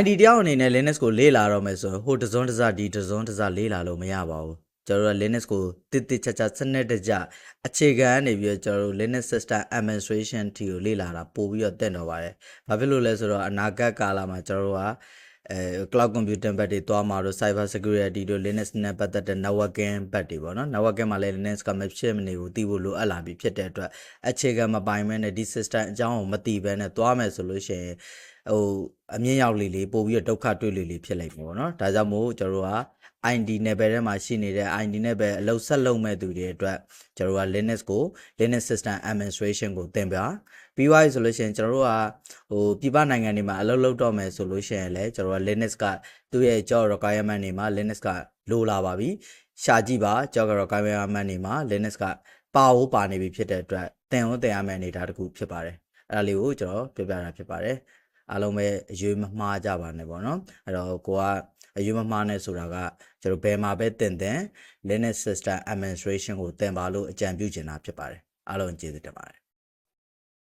ID တယောက်အနေနဲ့ Linux ကိုလေ့လာတော့မယ်ဆိုရင်ဟိုတစ်စုံတစ်စဒီတစ်စုံတစ်စလေ့လာလို့မရပါဘူးကျွန်တော်တို့က Linux ကိုတိတိကျကျစနစ်တကျအခြေခံကနေပြီးတော့ကျွန်တော်တို့ Linux System Administration တီကိုလေ့လာတာပို့ပြီးတော့တက်တော့ပါတယ်။ဘာဖြစ်လို့လဲဆိုတော့အနာဂတ်ကာလမှာကျွန်တော်တို့ကအဲ cloud computing ဘက်တွေသွားမှာတို့ cyber security တို့ Linux နဲ့ပတ်သက်တဲ့ networking ဘက်တွေပေါ့နော် networking မှာလည်း Linux ကမဖြစ်မနေဘူးသိဖို့လိုအပ်လာပြီဖြစ်တဲ့အတွက်အခြေခံမပိုင်မဲနဲ့ဒီ system အကြောင်းကိုမသိဘဲနဲ့သွားမယ်ဆိုလို့ရှိရင် ဟိုအမြင့်ရောက်လေးလေးပို့ပြီးတော့ဒုက္ခတွေ့လေးလေးဖြစ်လိုက်မှာပေါ့နော်ဒါကြောင့်မို့ကျွန်တော်တို့က ID level ထဲမှာရှိနေတဲ့ ID နဲ့ပဲအလုပ်ဆက်လုပ်မဲ့သူတွေအတွက်ကျွန်တော်တို့က Linux ကို Linux System Administration ကိုသင်ပါပြီးသွားပြီဆိုလို့ရှိရင်ကျွန်တော်တို့ကဟိုပြည်ပနိုင်ငံတွေမှာအလုပ်လုပ်တော့မယ်ဆိုလို့ရှိရင်လည်းကျွန်တော်တို့က Linux ကသူ့ရဲ့ job requirement တွေမှာ Linux ကလိုလာပါပြီရှာကြည့်ပါ job requirement တွေမှာ Linux ကပါဖို့ပါနေပြီဖြစ်တဲ့အတွက်သင်ဟုတ်သင်ရမယ့်အနေအထားတစ်ခုဖြစ်ပါတယ်အဲ့ဒါလေးကိုကျွန်တော်ပြောပြတာဖြစ်ပါတယ် အားလုံးပဲအရွေးမမှားကြပါနဲ့ပေါ့နော်အဲ့တော့ကိုကအရွေးမမှားနဲ့ဆိုတာကကျွန်တော်ဘယ်မှာပဲတင်တင် Linux System Administration ကိုသင်ပါလို့အကြံပြုချင်တာဖြစ်ပါတယ်အားလုံးကျေးဇူးတင်ပါတယ်